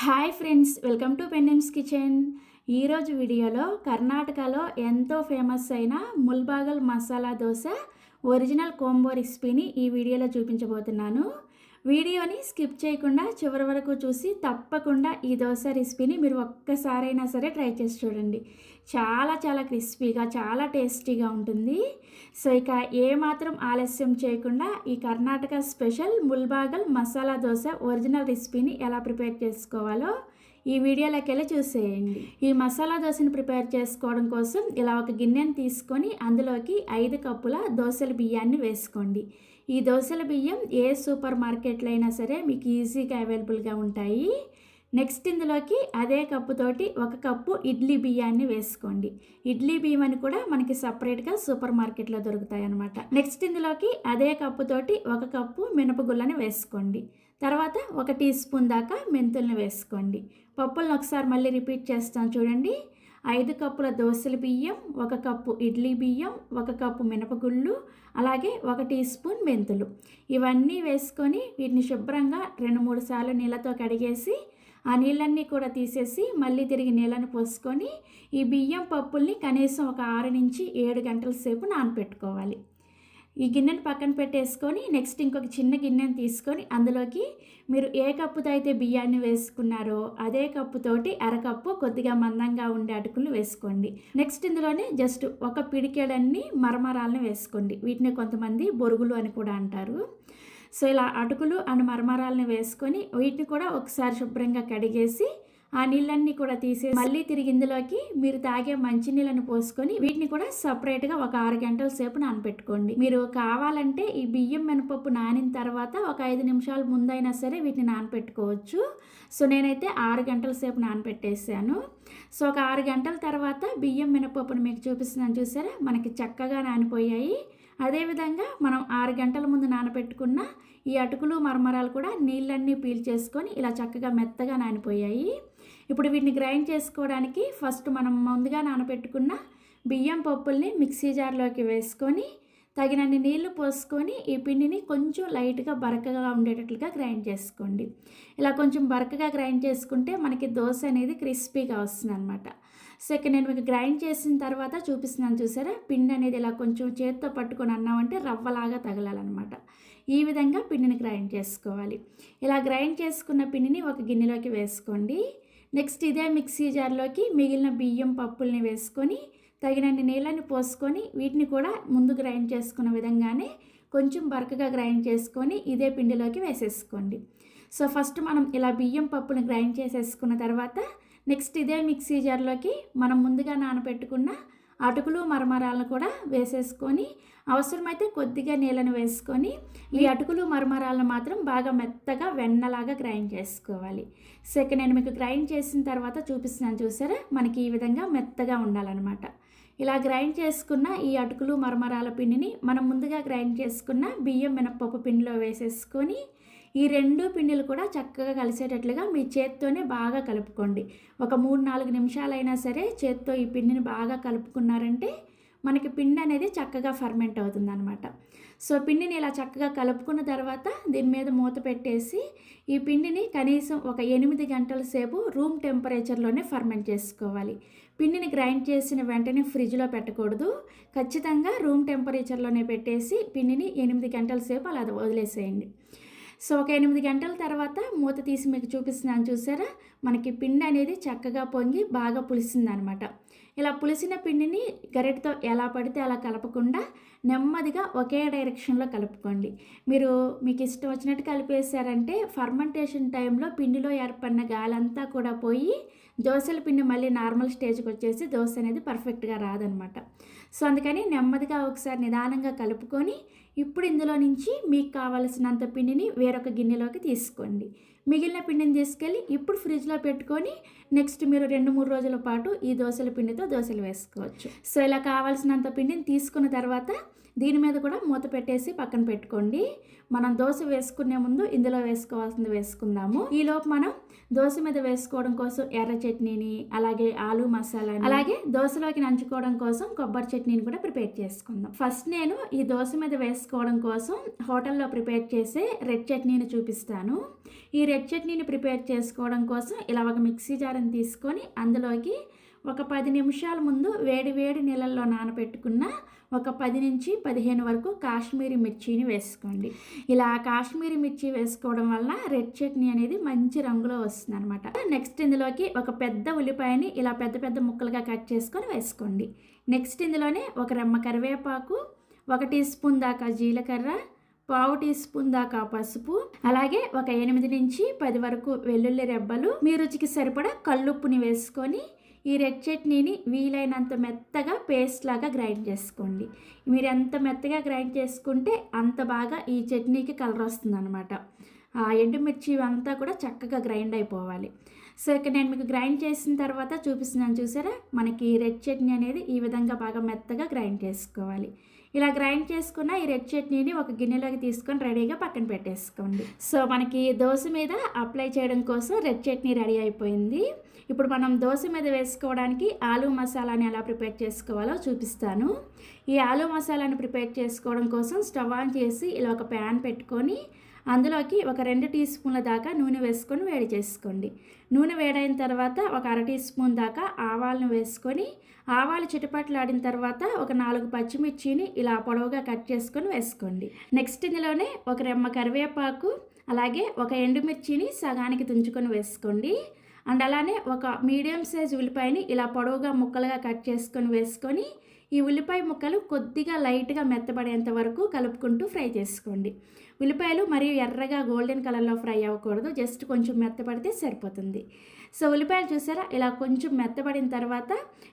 Hi friends welcome to పెండెమ్స్ kitchen. ఈరోజు వీడియోలో కర్ణాటకలో ఎంతో ఫేమస్ అయిన ముల్బాగల్ మసాలా దోశ ఒరిజినల్ కోంబో రెసిపీని ఈ వీడియోలో చూపించబోతున్నాను. వీడియోని స్కిప్ చేయకుండా చివరి వరకు చూసి తప్పకుండా ఈ దోశ రెసిపీని మీరు ఒక్కసారైనా సరే ట్రై చేసి చూడండి. చాలా చాలా క్రిస్పీగా చాలా టేస్టీగా ఉంటుంది. సో ఇక ఏమాత్రం ఆలస్యం చేయకుండా ఈ కర్ణాటక స్పెషల్ ముల్బాగల్ మసాలా దోశ ఒరిజినల్ రెసిపీని ఎలా ప్రిపేర్ చేసుకోవాలో ఈ వీడియోలోకి వెళ్ళి చూసేయండి. ఈ మసాలా దోశని ప్రిపేర్ చేసుకోవడం కోసం ఇలా ఒక గిన్నెను తీసుకొని అందులోకి ఐదు కప్పుల దోశల బియ్యాన్ని వేసుకోండి. ఈ దోశల బియ్యం ఏ సూపర్ మార్కెట్లో అయినా సరే మీకు ఈజీగా అవైలబుల్గా ఉంటాయి. నెక్స్ట్ ఇందులోకి అదే కప్పుతోటి ఒక కప్పు ఇడ్లీ బియ్యాన్ని వేసుకోండి. ఇడ్లీ బియ్యం అని కూడా మనకి సపరేట్గా సూపర్ మార్కెట్లో దొరుకుతాయి అనమాట నెక్స్ట్ ఇందులోకి అదే కప్పుతోటి ఒక కప్పు మినపగుళ్ళని వేసుకోండి. తర్వాత ఒక టీ స్పూన్ దాకా మెంతుల్ని వేసుకోండి. పప్పులను ఒకసారి మళ్ళీ రిపీట్ చేస్తాను చూడండి. ఐదు కప్పుల దోశల బియ్యం ఒక కప్పు ఇడ్లీ బియ్యం ఒక కప్పు మినపగుళ్ళు అలాగే ఒక టీ స్పూన్ మెంతులు. ఇవన్నీ వేసుకొని వీటిని శుభ్రంగా రెండు మూడు సార్లు నీళ్ళతో కడిగేసి ఆ నీళ్ళన్నీ కూడా తీసేసి మళ్ళీ తిరిగి నీళ్ళని పోసుకొని ఈ బియ్యం పప్పుల్ని కనీసం ఒక ఆరు నుంచి ఏడు గంటల సేపు నానపెట్టుకోవాలి. ఈ గిన్నెని పక్కన పెట్టేసుకొని నెక్స్ట్ ఇంకొక చిన్న గిన్నెని తీసుకొని అందులోకి మీరు ఏ కప్పుతో అయితే బియ్యాన్ని వేసుకున్నారో అదే కప్పుతోటి అరకప్పు కొద్దిగా మందంగా ఉండే అటుకులు వేసుకోండి. నెక్స్ట్ ఇందులోనే జస్ట్ ఒక పిడికేడన్ని మరమరాలను వేసుకోండి. వీటిని కొంతమంది బొరుగులు అని కూడా అంటారు. సో ఇలా అటుకులు అండ్ మరమరాలను వేసుకొని వీటిని కూడా ఒకసారి శుభ్రంగా కడిగేసి ఆ నీళ్ళన్నీ కూడా తీసేసి మళ్ళీ తిరిగి ఇందులోకి మీరు తాగే మంచి నీళ్ళని పోసుకొని వీటిని కూడా సపరేట్గా ఒక ఆరు గంటల సేపు నానపెట్టుకోండి మీరు కావాలంటే ఈ బియ్యం మినపప్పు నానిన తర్వాత ఒక ఐదు నిమిషాల ముందైనా సరే వీటిని నానపెట్టుకోవచ్చు సో నేనైతే ఆరు గంటల సేపు నానపెట్టేసాను సో ఒక ఆరు గంటల తర్వాత బియ్యం మినపప్పును మీకు చూపిస్తున్నాను చూసారా? మనకి చక్కగా నానిపోయాయి. అదేవిధంగా మనం ఆరు గంటల ముందు నానబెట్టుకున్న ఈ అటుకులు మరమరాలు కూడా నీళ్ళన్నీ పీల్చేసుకొని ఇలా చక్కగా మెత్తగా నానిపోయాయి. ఇప్పుడు వీటిని గ్రైండ్ చేసుకోవడానికి ఫస్ట్ మనం ముందుగా నానబెట్టుకున్న బియ్యం పప్పుల్ని మిక్సీ జార్లోకి వేసుకొని తగినన్ని నీళ్ళు పోసుకొని ఈ పిండిని కొంచెం లైట్గా బరకగా ఉండేటట్లుగా గ్రైండ్ చేసుకోండి. ఇలా కొంచెం బరకగా గ్రైండ్ చేసుకుంటే మనకి దోశ అనేది క్రిస్పీగా వస్తుంది అనమాట సో ఇక్కడ నేను మీకు గ్రైండ్ చేసిన తర్వాత చూపిస్తున్నాను చూసారా? పిండి అనేది ఇలా కొంచెం చేత్తో పట్టుకొని అన్నామంటే రవ్వలాగా తగలాలన్నమాట. ఈ విధంగా పిండిని గ్రైండ్ చేసుకోవాలి. ఇలా గ్రైండ్ చేసుకున్న పిండిని ఒక గిన్నెలోకి వేసుకోండి. నెక్స్ట్ ఇదే మిక్సీ జార్లోకి మిగిలిన బియ్యం పప్పుల్ని వేసుకొని తగినన్ని నీళ్ళని పోసుకొని వీటిని కూడా ముందు గ్రైండ్ చేసుకున్న విధంగానే కొంచెం బరకగా గ్రైండ్ చేసుకొని ఇదే పిండిలోకి వేసేసుకోండి. సో ఫస్ట్ మనం ఇలా బియ్యం పప్పుని గ్రైండ్ చేసేసుకున్న తర్వాత నెక్స్ట్ ఇదే మిక్సీ జార్లోకి మనం ముందుగా నానబెట్టుకున్న అటుకులు మరమరాలను కూడా వేసేసుకొని అవసరమైతే కొద్దిగా నీళ్ళని వేసుకొని ఈ అటుకులు మరమరాలను మాత్రం బాగా మెత్తగా వెన్నలాగా గ్రైండ్ చేసుకోవాలి. సెకండ్ నేను మీకు గ్రైండ్ చేసిన తర్వాత చూపిస్తున్నాను చూసారా? మనకి ఈ విధంగా మెత్తగా ఉండాలన్నమాట. ఇలా గ్రైండ్ చేసుకున్న ఈ అటుకులు మరమరాల పిండిని మనం ముందుగా గ్రైండ్ చేసుకున్న బియ్యం మినప్పప్పు పిండిలో వేసేసుకొని ఈ రెండు పిండిలు కూడా చక్కగా కలిసేటట్లుగా మీ చేత్తోనే బాగా కలుపుకోండి. ఒక మూడు నాలుగు నిమిషాలైనా సరే చేత్తో ఈ పిండిని బాగా కలుపుకున్నారంటే మనకి పిండి అనేది చక్కగా ఫర్మెంట్ అవుతుంది అనమాట సో పిండిని ఇలా చక్కగా కలుపుకున్న తర్వాత దీని మీద మూత పెట్టేసి ఈ పిండిని కనీసం ఒక ఎనిమిది గంటల సేపు రూమ్ టెంపరేచర్లోనే ఫర్మెంట్ చేసుకోవాలి. పిండిని గ్రైండ్ చేసిన వెంటనే ఫ్రిడ్జ్లో పెట్టకూడదు. ఖచ్చితంగా రూమ్ టెంపరేచర్లోనే పెట్టేసి పిండిని ఎనిమిది గంటల సేపు అలా వదిలేసేయండి. సో ఒక ఎనిమిది గంటల తర్వాత మూత తీసి మీకు చూపిస్తున్నాను చూసారా? మనకి పిండి అనేది చక్కగా పొంగి బాగా పులిసిందనమాట. ఇలా పులిసిన పిండిని గరిటతో ఎలా పడితే అలా కలపకుండా నెమ్మదిగా ఒకే డైరెక్షన్లో కలుపుకోండి. మీరు మీకు ఇష్టం వచ్చినట్టు కలిపేశారంటే ఫర్మెంటేషన్ టైంలో పిండిలో ఏర్పడిన గాలంతా కూడా పోయి దోశల పిండి మళ్ళీ నార్మల్ స్టేజ్కి వచ్చేసి దోశ అనేది పర్ఫెక్ట్గా రాదనమాట. సో అందుకని నెమ్మదిగా ఒకసారి నిదానంగా కలుపుకొని ఇప్పుడు ఇందులో నుంచి మీకు కావలసినంత పిండిని వేరొక గిన్నెలోకి తీసుకోండి. మిగిలిన పిండిని తీసుకెళ్ళి ఇప్పుడు ఫ్రిడ్జ్లో పెట్టుకొని నెక్స్ట్ మీరు రెండు మూడు రోజుల పాటు ఈ దోశల పిండితో దోశలు వేసుకోవచ్చు. సో ఇలా కావాల్సినంత పిండిని తీసుకున్న తర్వాత దీని మీద కూడా మూత పెట్టేసి పక్కన పెట్టుకోండి. మనం దోశ వేసుకునే ముందు ఇందులో వేసుకోవాల్సింది వేసుకుందాము. ఈలోపు మనం దోశ మీద వేసుకోవడం కోసం ఎర్ర చట్నీని అలాగే ఆలు మసాలా అలాగే దోశలోకి నంచుకోవడం కోసం కొబ్బరి చట్నీని కూడా ప్రిపేర్ చేసుకుందాం. ఫస్ట్ నేను ఈ దోశ మీద చేసుకోవడం కోసం హోటల్లో ప్రిపేర్ చేసే రెడ్ చట్నీని చూపిస్తాను. ఈ రెడ్ చట్నీని ప్రిపేర్ చేసుకోవడం కోసం ఇలా ఒక మిక్సీ జార్ని తీసుకొని అందులోకి ఒక పది నిమిషాల ముందు వేడి వేడి నీళ్ళల్లో నానబెట్టుకున్న ఒక పది నుంచి పదిహేను వరకు కాశ్మీరీ మిర్చిని వేసుకోండి. ఇలా కాశ్మీరీ మిర్చి వేసుకోవడం వల్ల రెడ్ చట్నీ అనేది మంచి రంగులో వస్తుంది అనమాట నెక్స్ట్ ఇందులోకి ఒక పెద్ద ఉల్లిపాయని ఇలా పెద్ద పెద్ద ముక్కలుగా కట్ చేసుకొని వేసుకోండి. నెక్స్ట్ ఇందులోనే ఒక రెమ్మ కరివేపాకు ఒక టీ స్పూన్ దాకా జీలకర్ర పావు టీ స్పూన్ దాకా పసుపు అలాగే ఒక ఎనిమిది నుంచి పది వరకు వెల్లుల్లి రెబ్బలు. మీ రుచికి సరిపడా కల్లుప్పుని వేసుకొని ఈ రెడ్ చట్నీని వీలైనంత మెత్తగా పేస్ట్ లాగా గ్రైండ్ చేసుకోండి. మీరు ఎంత మెత్తగా గ్రైండ్ చేసుకుంటే అంత బాగా ఈ చట్నీకి కలర్ వస్తుంది అనమాట ఆ ఎండుమిర్చి అంతా కూడా చక్కగా గ్రైండ్ అయిపోవాలి. సో ఇక్కడ నేను మీకు గ్రైండ్ చేసిన తర్వాత చూపిస్తున్నాను చూసారా? మనకి రెడ్ చట్నీ అనేది ఈ విధంగా బాగా మెత్తగా గ్రైండ్ చేసుకోవాలి. ఇలా గ్రైండ్ చేసుకున్న ఈ రెడ్ చట్నీని ఒక గిన్నెలోకి తీసుకొని రెడీగా పక్కన పెట్టేసుకోండి. సో మనకి దోశ మీద అప్లై చేయడం కోసం రెడ్ చట్నీ రెడీ అయిపోయింది. ఇప్పుడు మనం దోశ మీద వేసుకోవడానికి ఆలు మసాలాని ఎలా ప్రిపేర్ చేసుకోవాలో చూపిస్తాను. ఈ ఆలు మసాలాని ప్రిపేర్ చేసుకోవడం కోసం స్టవ్ ఆన్ చేసి ఇలా ఒక ప్యాన్ పెట్టుకొని అందులోకి ఒక రెండు టీ స్పూన్ల దాకా నూనె వేసుకొని వేడి చేసుకోండి. నూనె వేడైన తర్వాత ఒక అర టీ స్పూన్ దాకా ఆవాలను వేసుకొని ఆవాలు చిటపట్లాడిన తర్వాత ఒక నాలుగు పచ్చిమిర్చిని ఇలా పొడవుగా కట్ చేసుకొని వేసుకోండి. నెక్స్ట్ ఇందులోనే ఒక రెమ్మ కరివేపాకు అలాగే ఒక ఎండుమిర్చిని సగానికి తుంచుకొని వేసుకోండి. అండ్ అలానే ఒక మీడియం సైజ్ ఉల్లిపాయని ఇలా పొడవుగా ముక్కలుగా కట్ చేసుకొని వేసుకొని ఈ ఉల్లిపాయ ముక్కలు కొద్దిగా లైట్గా మెత్తబడేంత వరకు కలుపుకుంటూ ఫ్రై చేసుకోండి. ఉల్లిపాయలు మరియు ఎర్రగా గోల్డెన్ కలర్లో ఫ్రై అవ్వకూడదు. జస్ట్ కొంచెం మెత్తపడితే సరిపోతుంది. సో ఉల్లిపాయలు చూసారా? ఇలా కొంచెం మెత్తబడిన తర్వాత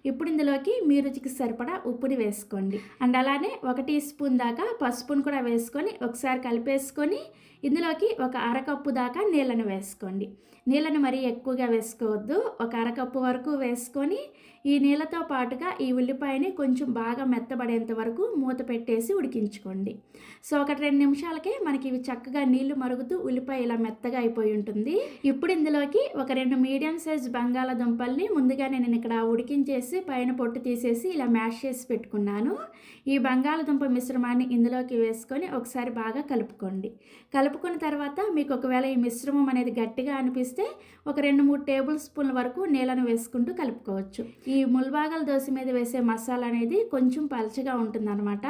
ఇప్పుడు ఇందులోకి మీ రుచికి సరిపడా ఉప్పుని వేసుకోండి. అండ్ అలానే ఒక టీ స్పూన్ దాకా పసుపును కూడా వేసుకొని ఒకసారి కలిపేసుకొని ఇందులోకి ఒక అరకప్పు దాకా నీళ్ళను వేసుకోండి. నీళ్ళను మరీ ఎక్కువగా వేసుకోవద్దు. ఒక అరకప్పు వరకు వేసుకొని ఈ నీళ్ళతో పాటుగా ఈ ఉల్లిపాయని కొంచెం బాగా మెత్తబడేంత వరకు మూత పెట్టేసి ఉడికించుకోండి. సో ఒక రెండు నిమిషాలకే మనకి ఇవి చక్కగా నీళ్ళు మరుగుతూ ఉల్లిపాయ ఇలా మెత్తగా అయిపోయి ఉంటుంది. ఇప్పుడు ఇందులోకి ఒక రెండు మీడియం సైజ్ బంగాళాదుంపల్ని ముందుగా నేను ఇక్కడ ఉడికించేసి పైన పొట్టు తీసేసి ఇలా మ్యాష్ చేసి పెట్టుకున్నాను. ఈ బంగాళదుంప మిశ్రమాన్ని ఇందులోకి వేసుకొని ఒకసారి బాగా కలుపుకోండి. కలుపుకున్న తర్వాత మీకు ఒకవేళ ఈ మిశ్రమం అనేది గట్టిగా అనిపిస్తే ఒక రెండు మూడు టేబుల్ స్పూన్ల వరకు నీళ్ళను వేసుకుంటూ కలుపుకోవచ్చు. ఈ ఈ ముల్బాగల దోశ మీద వేసే మసాలా అనేది కొంచెం పలచగా ఉంటుందన్నమాట.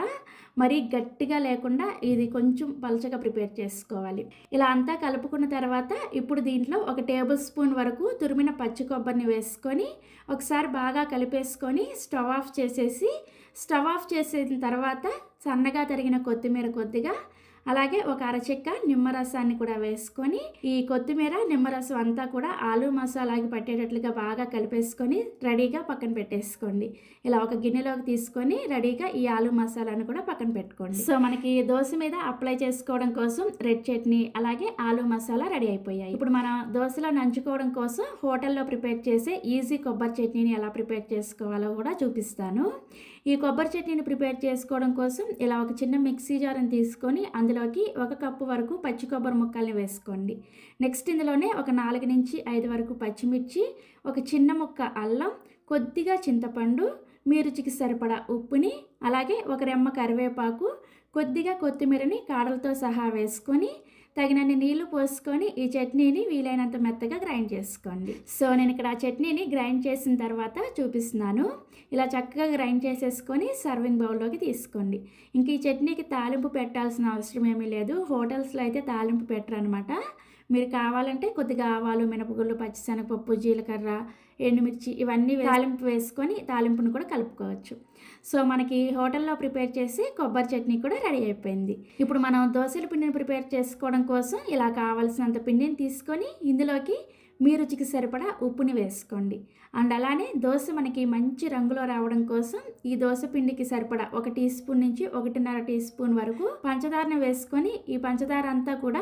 మరీ గట్టిగా లేకుండా ఇది కొంచెం పలచగా ప్రిపేర్ చేసుకోవాలి. ఇలా అంతా కలుపుకున్న తర్వాత ఇప్పుడు దీంట్లో ఒక టేబుల్ స్పూన్ వరకు తురిమిన పచ్చి కొబ్బరిని వేసుకొని ఒకసారి బాగా కలిపేసుకొని స్టవ్ ఆఫ్ చేసేసి స్టవ్ ఆఫ్ చేసిన తర్వాత సన్నగా తరిగిన కొత్తిమీర కొద్దిగా అలాగే ఒక అరచెక్క నిమ్మరసాన్ని కూడా వేసుకొని ఈ కొత్తిమీర నిమ్మరసం అంతా కూడా ఆలు మసాలాకి పట్టేటట్లుగా బాగా కలిపేసుకొని రెడీగా పక్కన పెట్టేసుకోండి. ఇలా ఒక గిన్నెలోకి తీసుకొని రెడీగా ఈ ఆలు మసాలాను కూడా పక్కన పెట్టుకోండి. సో మనకి దోశ మీద అప్లై చేసుకోవడం కోసం రెడ్ చట్నీ అలాగే ఆలు మసాలా రెడీ అయిపోయాయి. ఇప్పుడు మన దోశలో నంచుకోవడం కోసం హోటల్లో ప్రిపేర్ చేసే ఈజీ కొబ్బరి చట్నీని ఎలా ప్రిపేర్ చేసుకోవాలో కూడా చూపిస్తాను. ఈ కొబ్బరి చట్నీని ప్రిపేర్ చేసుకోవడం కోసం ఇలా ఒక చిన్న మిక్సీ జార్ని తీసుకొని అందులోకి ఒక కప్పు వరకు పచ్చి కొబ్బరి ముక్కల్ని వేసుకోండి. నెక్స్ట్ ఇందులోనే ఒక నాలుగు నుంచి ఐదు వరకు పచ్చిమిర్చి ఒక చిన్న ముక్క అల్లం కొద్దిగా చింతపండు మీ రుచికి సరిపడా ఉప్పుని అలాగే ఒక రెమ్మ కరివేపాకు కొద్దిగా కొత్తిమీరని కాడలతో సహా వేసుకొని తగినన్ని నీళ్ళు పోసుకొని ఈ చట్నీని వీలైనంత మెత్తగా గ్రైండ్ చేసుకోండి. సో నేను ఇక్కడ ఆ చట్నీని గ్రైండ్ చేసిన తర్వాత చూపిస్తున్నాను. ఇలా చక్కగా గ్రైండ్ చేసేసుకొని సర్వింగ్ బౌల్లోకి తీసుకోండి. ఇంక ఈ చట్నీకి తాలింపు పెట్టాల్సిన అవసరం ఏమీ లేదు. హోటల్స్లో అయితే తాలింపు పెట్టరు అనమాట మీరు కావాలంటే కొద్దిగా ఆవాలు మినపగుళ్ళు పచ్చిశనగపప్పు జీలకర్ర ఎండుమిర్చి ఇవన్నీ తాలింపు వేసుకొని తాలింపును కూడా కలుపుకోవచ్చు. సో మనకి హోటల్లో ప్రిపేర్ చేసి కొబ్బరి చట్నీ కూడా రెడీ అయిపోయింది. ఇప్పుడు మనం దోశల పిండిని ప్రిపేర్ చేసుకోవడం కోసం ఇలా కావాల్సినంత పిండిని తీసుకొని ఇందులోకి మీ రుచికి సరిపడా ఉప్పుని వేసుకోండి. అండ్ అలానే దోశ మనకి మంచి రంగులో రావడం కోసం ఈ దోశ పిండికి సరిపడా ఒక టీ స్పూన్ నుంచి ఒకటిన్నర టీ స్పూన్ వరకు పంచదారను వేసుకొని ఈ పంచదార అంతా కూడా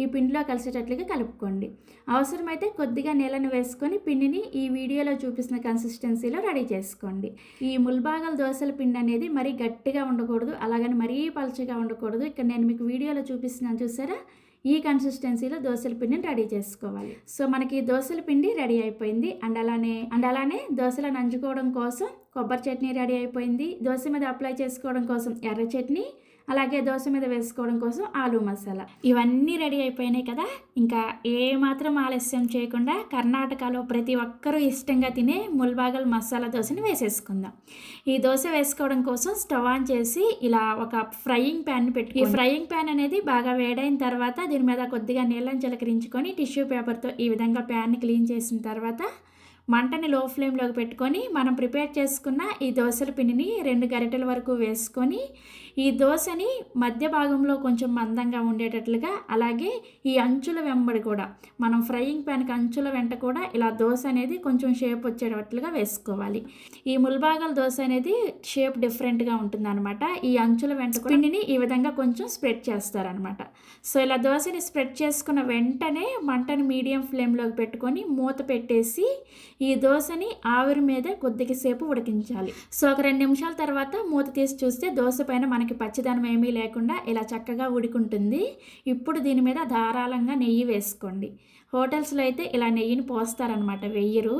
ఈ పిండిలో కలిసేటట్లుగా కలుపుకోండి. అవసరమైతే కొద్దిగా నీళ్ళని వేసుకొని పిండిని ఈ వీడియోలో చూపిస్తున్న కన్సిస్టెన్సీలో రెడీ చేసుకోండి. ఈ ముల్బాగల్ దోశల పిండి అనేది మరీ గట్టిగా ఉండకూడదు అలాగని మరీ పలచగా ఉండకూడదు. ఇక్కడ నేను మీకు వీడియోలో చూపిస్తున్నాను చూసారా? ఈ కన్సిస్టెన్సీలో దోశల పిండిని రెడీ చేసుకోవాలి. సో మనకి దోశల పిండి రెడీ అయిపోయింది. అండ్ అలానే అండ్ అలానే దోశలు నంచుకోవడం కోసం కొబ్బరి చట్నీ రెడీ అయిపోయింది. దోశ మీద అప్లై చేసుకోవడం కోసం ఎర్ర చట్నీ అలాగే దోశ మీద వేసుకోవడం కోసం ఆలు మసాలా. ఇవన్నీ రెడీ అయిపోయినాయి కదా. ఇంకా ఏ మాత్రం ఆలస్యం చేయకుండా కర్ణాటకలో ప్రతి ఒక్కరూ ఇష్టంగా తినే ముల్బాగల్ మసాలా దోశని వేసేసుకుందాం. ఈ దోశ వేసుకోవడం కోసం స్టవ్ ఆన్ చేసి ఇలా ఒక ఫ్రైయింగ్ ప్యాన్ పెట్టి ఈ ఫ్రైయింగ్ ప్యాన్ అనేది బాగా వేడైన తర్వాత దీని మీద కొద్దిగా నీళ్ళని చిలకరించుకొని టిష్యూ పేపర్తో ఈ విధంగా ప్యాన్ని క్లీన్ చేసిన తర్వాత మంటని లో ఫ్లేమ్లోకి పెట్టుకొని మనం ప్రిపేర్ చేసుకున్న ఈ దోశల పిండిని రెండు గరిటెల వరకు వేసుకొని ఈ దోశని మధ్య భాగంలో కొంచెం మందంగా ఉండేటట్లుగా అలాగే ఈ అంచుల వెంబడి కూడా మనం ఫ్రైయింగ్ ప్యాన్కి అంచుల వెంట కూడా ఇలా దోశ అనేది కొంచెం షేప్ వచ్చేటట్లుగా వేసుకోవాలి. ఈ ముల్బాగల దోశ అనేది షేప్ డిఫరెంట్గా ఉంటుందన్నమాట. ఈ అంచుల వెంట పిండిని ఈ విధంగా కొంచెం స్ప్రెడ్ చేస్తారనమాట సో ఇలా దోశని స్ప్రెడ్ చేసుకున్న వెంటనే మంటని మీడియం ఫ్లేమ్లోకి పెట్టుకొని మూత పెట్టేసి ఈ దోశని ఆవిరి మీద కొద్దిగా సేపు ఉడికించాలి. సో ఒక రెండు నిమిషాల తర్వాత మూత తీసి చూస్తే దోశ పైన మనకి పచ్చిదనం ఏమీ లేకుండా ఇలా చక్కగా ఉడికుంటుంది ఇప్పుడు దీని మీద ధారాళంగా నెయ్యి వేసుకోండి. హోటల్స్లో అయితే ఇలా నెయ్యిని పోస్తారనమాట వెయ్యరు.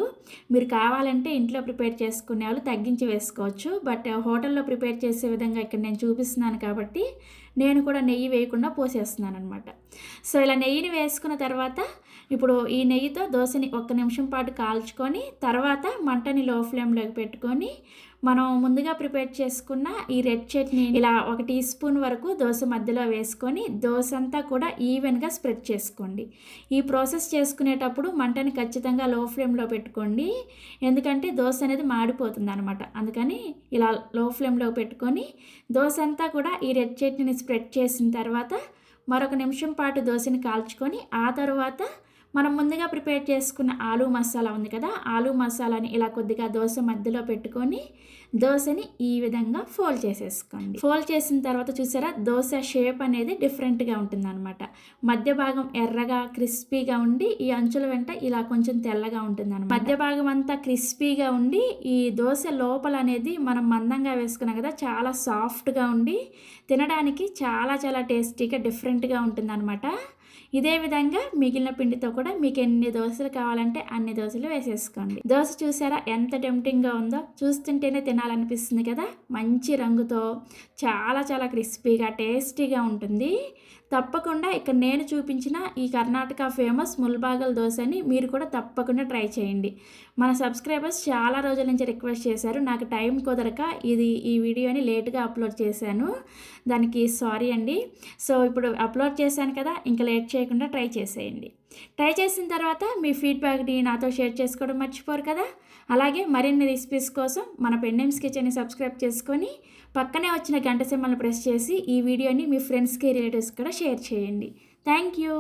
మీరు కావాలంటే ఇంట్లో ప్రిపేర్ చేసుకునే వాళ్ళు తగ్గించి వేసుకోవచ్చు. బట్ హోటల్లో ప్రిపేర్ చేసే విధంగా ఇక్కడ నేను చూపిస్తున్నాను కాబట్టి నేను కూడా నెయ్యి వేయకుండా పోసేస్తున్నాను అనమాట సో ఇలా నెయ్యిని వేసుకున్న తర్వాత ఇప్పుడు ఈ నెయ్యితో దోశని ఒక్క నిమిషం పాటు కాల్చుకొని తర్వాత మంటని లో ఫ్లేమ్లోకి పెట్టుకొని మనం ముందుగా ప్రిపేర్ చేసుకున్న ఈ రెడ్ చట్నీ ఇలా ఒక టీ స్పూన్ వరకు దోశ మధ్యలో వేసుకొని దోశ అంతా కూడా ఈవెన్గా స్ప్రెడ్ చేసుకోండి. ఈ ప్రాసెస్ చేసుకునేటప్పుడు మంటని ఖచ్చితంగా లో ఫ్లేమ్లో పెట్టుకోండి. ఎందుకంటే దోశ అనేది మాడిపోతుంది అనమాట అందుకని ఇలా లో ఫ్లేమ్లో పెట్టుకొని దోశ అంతా కూడా ఈ రెడ్ చట్నీని స్ప్రెడ్ చేసిన తర్వాత మరొక నిమిషం పాటు దోశని కాల్చుకొని ఆ తర్వాత మనం ముందుగా ప్రిపేర్ చేసుకున్న ఆలు మసాలా ఉంది కదా ఆలు మసాలాని ఇలా కొద్దిగా దోశ మధ్యలో పెట్టుకొని దోశని ఈ విధంగా ఫోల్డ్ చేసేసుకోండి. ఫోల్డ్ చేసిన తర్వాత చూసారా దోశ షేప్ అనేది డిఫరెంట్గా ఉంటుందన్నమాట. మధ్య భాగం ఎర్రగా క్రిస్పీగా ఉండి ఈ అంచుల వెంట ఇలా కొంచెం తెల్లగా ఉంటుంది మధ్య భాగం అంతా క్రిస్పీగా ఉండి ఈ దోశ లోపల అనేది మనం మందంగా వేసుకున్నాం కదా చాలా సాఫ్ట్గా ఉండి తినడానికి చాలా చాలా టేస్టీగా డిఫరెంట్గా ఉంటుందన్నమాట. ఇదే విధంగా మిగిలిన పిండితో కూడా మీకు ఎన్ని దోశలు కావాలంటే అన్ని దోశలు వేసేసుకోండి. దోశ చూసారా ఎంత టెంప్టింగ్గా ఉందో? చూస్తుంటేనే తినాలనిపిస్తుంది కదా? మంచి రంగుతో చాలా చాలా క్రిస్పీగా టేస్టీగా ఉంటుంది. తప్పకుండా ఇక్కడ నేను చూపించిన ఈ కర్ణాటక ఫేమస్ ముల్బాగల్ దోశని మీరు కూడా తప్పకుండా ట్రై చేయండి. మన సబ్స్క్రైబర్స్ చాలా రోజుల నుంచి రిక్వెస్ట్ చేశారు. నాకు టైం కుదరక ఇది ఈ వీడియోని లేట్గా అప్లోడ్ చేశాను. దానికి సారీ అండి. సో ఇప్పుడు అప్లోడ్ చేశాను కదా ఇంకా లేట్ చేయకుండా ట్రై చేసేయండి. ట్రై చేసిన తర్వాత మీ ఫీడ్బ్యాక్ని నాతో షేర్ చేసుకోవడం మర్చిపోరు కదా. అలాగే మరిన్ని రెసిపీస్ కోసం మన పెండెమ్స్ కిచెన్ని సబ్స్క్రైబ్ చేసుకొని పక్కనే వచ్చిన గంట సింబల్ని ప్రెస్ చేసి ఈ వీడియోని మీ ఫ్రెండ్స్కి రిలేటివ్స్ కూడా షేర్ చేయండి. Thank you.